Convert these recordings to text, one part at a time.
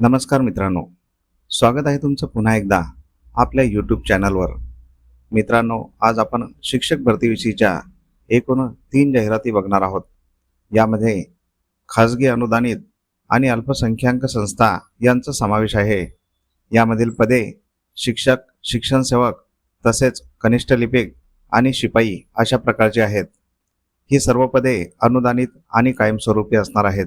नमस्कार मित्रांनो. स्वागत आहे तुमचं पुन्हा एकदा आपल्या यूट्यूब चॅनलवर मित्रांनो आज आपण शिक्षक भरतीविषयीच्या एकूण तीन जाहिराती बघणार आहोत. यामध्ये खाजगी अनुदानित आणि अल्पसंख्याक संस्था यांचा समावेश आहे. यामधील पदे शिक्षक शिक्षण सेवक तसेच कनिष्ठ लिपिक आणि शिपाई अशा प्रकारची आहेत. ही सर्व पदे अनुदानित आणि कायमस्वरूपी असणार आहेत.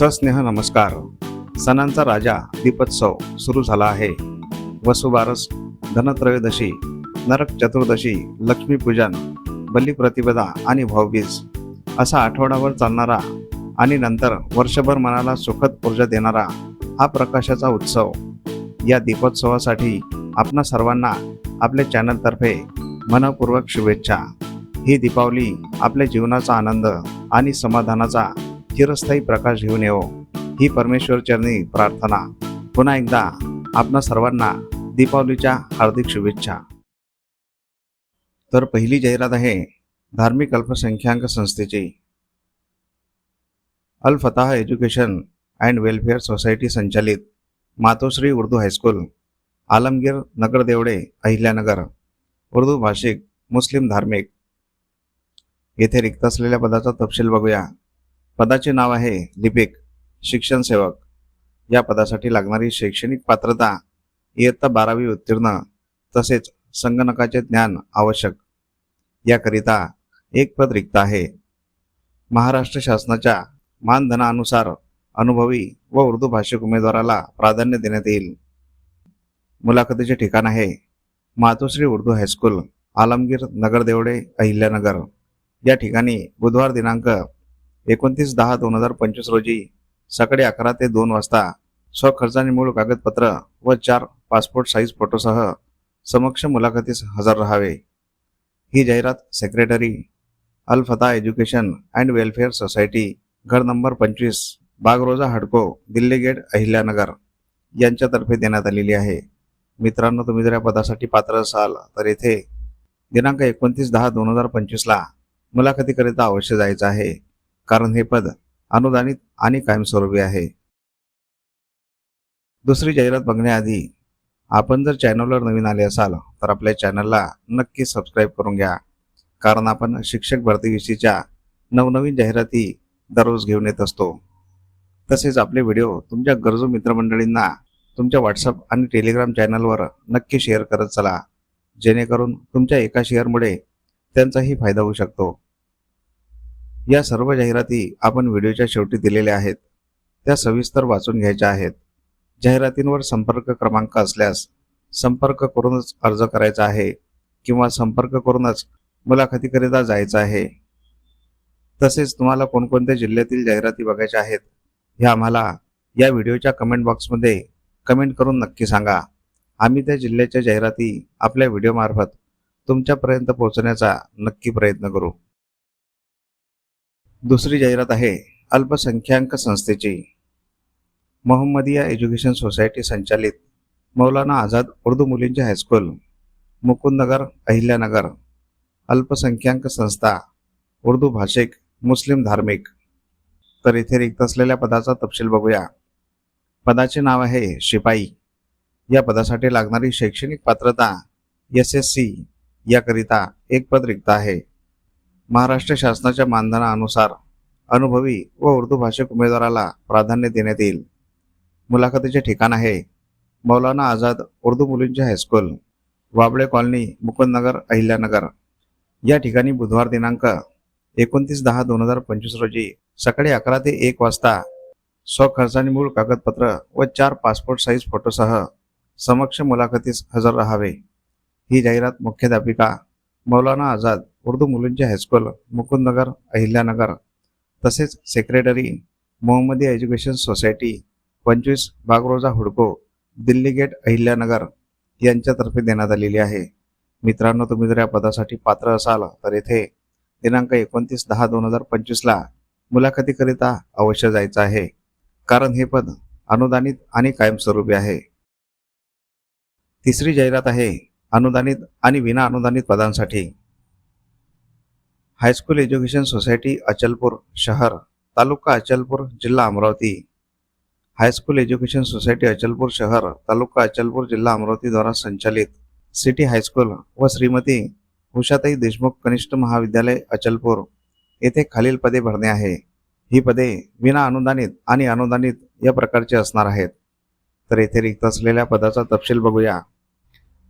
सस्नेह नमस्कार. सणांचा राजा दीपोत्सव सुरू झाला आहे. वसुबारस धनत्रयोदशी नरक चतुर्दशी लक्ष्मीपूजन बलिप्रतिपदा आणि भाऊबीज असा आठवडाभर चालणारा आणि नंतर वर्षभर मनाला सुखद ऊर्जा देणारा हा प्रकाशाचा उत्सव. या दीपोत्सवासाठी आपणा सर्वांना आपल्या चॅनलतर्फे मनपूर्वक शुभेच्छा. ही दीपावली आपल्या जीवनाचा आनंद आणि समाधानाचा चिरस्थायी प्रकाश घेऊन येवो. ही परमेश्वर चरणी प्रार्थना. पुन्हा एकदा आपणा सर्वांना दीपावलीच्या हार्दिक शुभेच्छा. तर पहिली जाहिरात आहे धार्मिक अल्पसंख्याक संस्थेची. Al Fatah education and welfare society संचालित मातोश्री उर्दू हायस्कूल आलमगीर नगर देवडे अहिल्यानगर उर्दू भाषिक मुस्लिम धार्मिक. येथे रिक्त असलेल्या पदाचा तपशील बघूया. पदाचे नाव आहे लिपिक शिक्षण सेवक. या पदासाठी लागणारी शैक्षणिक पात्रता इयत्ता बारावी उत्तीर्ण तसेच संगणकाचे ज्ञान आवश्यक. याकरिता एक पद रिक्त आहे. महाराष्ट्र शासनाच्या मानधनानुसार अनुभवी व उर्दू भाषिक उमेदवाराला प्राधान्य देण्यात येईल. मुलाखतीचे ठिकाण आहे मातोश्री उर्दू हायस्कूल आलमगीर नगर देवडे अहिल्यानगर. या ठिकाणी बुधवार दिनांक एकोणतीस दहा दोन हजार पंचवीस रोजी सकाळी अकरा ते दोन वाजता स्वखर्चाने मूळ कागदपत्र व चार पासपोर्ट साईज फोटोसह समक्ष मुलाखतीस हजर राहावे. ही जाहिरात secretary Al Fata education and welfare society घर नंबर पंचवीस बागरोजा हडको दिल्ली गेट अहिल्यानगर यांच्यातर्फे देण्यात आलेली आहे. मित्रांनो तुम्ही जर या पदासाठी पात्र असाल तर येथे दिनांक एकोणतीस दहा दोन हजार पंचवीसला मुलाखतीकरिता अवश्य जायचं आहे. कारण हे पद अनुदानित आणि कायमस्वरूपी आहे. दुसरी जाहिरात बघण्याआधी आपण जर चॅनलवर नवीन आले असाल तर आपल्या चॅनलला नक्की सबस्क्राईब करून घ्या. कारण आपण शिक्षक भरतीविषयीच्या नवनवीन जाहिराती दररोज घेऊन येत असतो. तसेच आपले व्हिडिओ तुमच्या गरजू मित्रमंडळींना तुमच्या व्हॉट्सअप आणि टेलिग्राम चॅनलवर नक्की शेअर करत चला. जेणेकरून तुमच्या एका शेअरमुळे त्यांचाही फायदा होऊ शकतो. या सर्व जाहिराती आपण व्हिडिओच्या शेवटी दिलेल्या आहेत. त्या सविस्तर वाचून घ्यायच्या आहेत. जाहिरातींवर संपर्क क्रमांक असल्यास संपर्क करूनच अर्ज करायचा आहे किंवा संपर्क करूनच मुलाखतीकरिता जायचं आहे. तसेच तुम्हाला कोणकोणत्या जिल्ह्यातील जाहिराती बघायच्या आहेत हे आम्हाला या व्हिडिओच्या कमेंट बॉक्समध्ये कमेंट करून नक्की सांगा. आम्ही त्या जिल्ह्याच्या जाहिराती आपल्या व्हिडिओमार्फत तुमच्यापर्यंत पोहोचण्याचा नक्की प्रयत्न करू. दुसरी जाहिरात आहे अल्पसंख्याक संस्थेची. मोहम्मदिया एज्युकेशन सोसायटी संचालित मौलाना आझाद उर्दू मुलींचे हायस्कूल मुकुंदनगर अहिल्यानगर. अल्पसंख्याक संस्था उर्दू भाषिक मुस्लिम धार्मिक. तर इथे रिक्त असलेल्या पदाचा तपशील बघूया. पदाचे नाव आहे शिपाई. या पदासाठी लागणारी शैक्षणिक पात्रता एस एस सी याकरिता एक पद रिक्त आहे. महाराष्ट्र शासनाच्या मानधनानुसार अनुभवी व उर्दू भाषिक उमेदवाराला प्राधान्य देण्यात येईल. मुलाखतीचे ठिकाण आहे मौलाना आझाद उर्दू मुलींचे high school Wable colony Mukundnagar Ahilyanagar. या ठिकाणी बुधवार दिनांक एकोणतीस दहा दोन हजार पंचवीस रोजी सकाळी अकरा ते एक वाजता स्वखर्चाने मूळ कागदपत्र व चार पासपोर्ट साईज फोटोसह समक्ष मुलाखतीस हजर राहावे. ही जाहिरात मुख्याध्यापिका मौलाना आझाद उर्दू मुलींचे हायस्कूल मुकुंदनगर अहिल्यानगर तसेच सेक्रेटरी मोहम्मदी एज्युकेशन सोसायटी पंचवीस बागरोजा हुडको दिल्ली गेट अहिल्यानगर यांच्यातर्फे देण्यात आलेली आहे. मित्रांनो तुम्ही जर या पदासाठी पात्र असाल तर येथे दिनांक एकोणतीस दहा दोन हजार पंचवीसला मुलाखतीकरिता अवश्य जायचं आहे. कारण हे पद अनुदानित आणि कायमस्वरूपी आहे. तिसरी जाहिरात आहे अनुदानित आणि विना अनुदानित पदांसाठी. High school education society Achalpur शहर तालुका अचलपूर जिल्हा Amravati. High school education society Achalpur शहर तालुका अचलपूर जिल्हा अमरावती द्वारा संचालित सिटी हायस्कूल व श्रीमती उषाताई देशमुख कनिष्ठ महाविद्यालय अचलपूर येथे खालील पदे भरणे आहे. ही पदे विना अनुदानित आणि अनुदानित या प्रकारची असणार आहेत. तर येथे रिक्त असलेल्या पदाचा तपशील बघूया.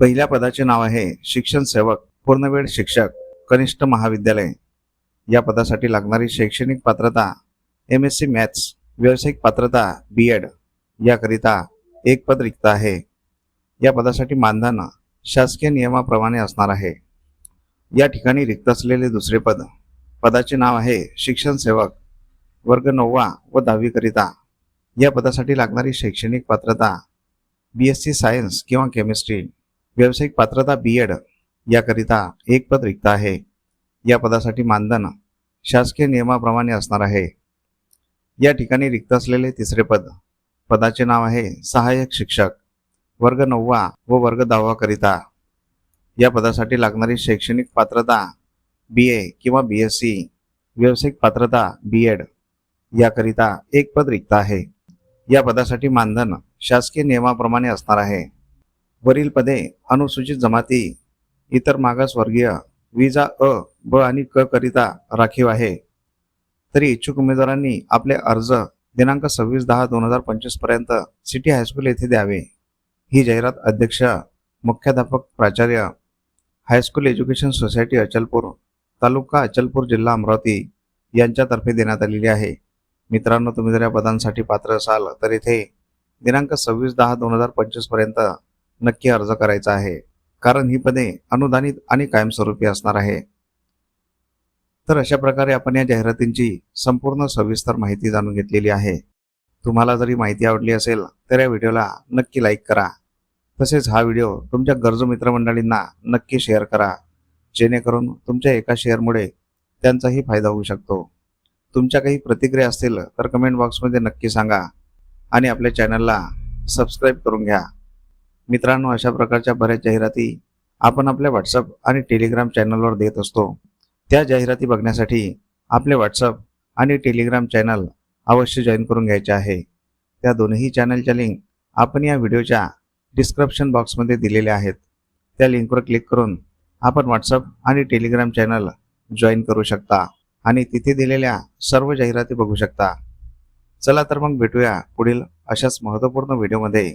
पहिल्या पदाचे नाव आहे शिक्षण सेवक पूर्णवेळ शिक्षक. कनिष्ठ महाविद्यालय. या पदासाठी लागणारी शैक्षणिक पात्रता एम एस सी मॅथ्स व्यावसायिक पात्रता बी एड याकरिता एक पद रिक्त आहे. या पदासाठी मानधन शासकीय नियमाप्रमाणे असणार आहे. या ठिकाणी रिक्त असलेले दुसरे पद पदाचे नाव आहे शिक्षण सेवक वर्ग नववा व दहावीकरिता या पदासाठी लागणारी शैक्षणिक पात्रता बी एस सी सायन्स किंवा केमिस्ट्री व्यावसायिक पात्रता बी एड याकरिता एक पद रिक्त आहे. या पदासाठी मानधन शासकीय नियमाप्रमाणे असणार आहे. या ठिकाणी रिक्त असलेले तिसरे पद. पदाचे नाव आहे सहाय्यक शिक्षक. वर्ग नववा व वर्ग दहावाकरिता या पदासाठी लागणारी शैक्षणिक पात्रता बी ए किंवा बी एस सी व्यावसायिक पात्रता बी एड याकरिता एक पद रिक्त आहे. या पदासाठी मानधन शासकीय नियमाप्रमाणे असणार आहे. वरील पदे अनुसूचित जमाती इतर मागासवर्गीय विजा अ ब आणि क करिता राखीव आहे. तरी इच्छुक उमेदवारांनी आपले अर्ज दिनांक सव्वीस दहा दोन हजार पंचवीसपर्यंत सिटी हायस्कूल येथे द्यावे. ही जाहिरात अध्यक्ष मुख्याध्यापक प्राचार्य high school education society Achalpur taluka Achalpur जिल्हा अमरावती यांच्यातर्फे देण्यात आलेली आहे. मित्रांनो तुम्ही जर या पदांसाठी पात्र असाल तर इथे दिनांक सव्वीस दहा दोन हजार पंचवीसपर्यंत नक्की अर्ज करायचा आहे. कारण ही पदे अनुदानित आणि कायमस्वरूपी असणार आहे. तर अशा प्रकारे आपण या जाहिरातींची संपूर्ण सविस्तर माहिती जाणून घेतलेली आहे. तुम्हाला जरी माहिती आवडली असेल तर या व्हिडिओला नक्की लाईक करा. तसेच हा व्हिडिओ तुमच्या गरजू मित्रमंडळींना नक्की शेअर करा. जेणेकरून तुमच्या एका शेअरमुळे त्यांचाही फायदा होऊ शकतो. तुमच्या काही प्रतिक्रिया असतील तर कमेंट बॉक्समध्ये नक्की सांगा. आणि आपल्या चॅनलला सबस्क्राईब करून घ्या. मित्रांनो अशा प्रकारच्या बऱ्याच जाहिराती आपण आपल्या व्हॉट्सअप आणि टेलिग्राम चॅनलवर देत असतो. त्या जाहिराती बघण्यासाठी आपले व्हॉट्सअप आणि टेलिग्राम चॅनल अवश्य जॉईन करून घ्यायचे आहे. त्या दोन्ही चॅनलच्या लिंक आपण या व्हिडिओच्या डिस्क्रिप्शन बॉक्समध्ये दिलेल्या आहेत. त्या लिंकवर क्लिक करून आपण व्हॉट्सअप आणि टेलिग्राम चॅनल जॉईन करू शकता आणि तिथे दिलेल्या सर्व जाहिराती बघू शकता. चला तर मग भेटूया पुढील अशाच महत्त्वपूर्ण व्हिडिओमध्ये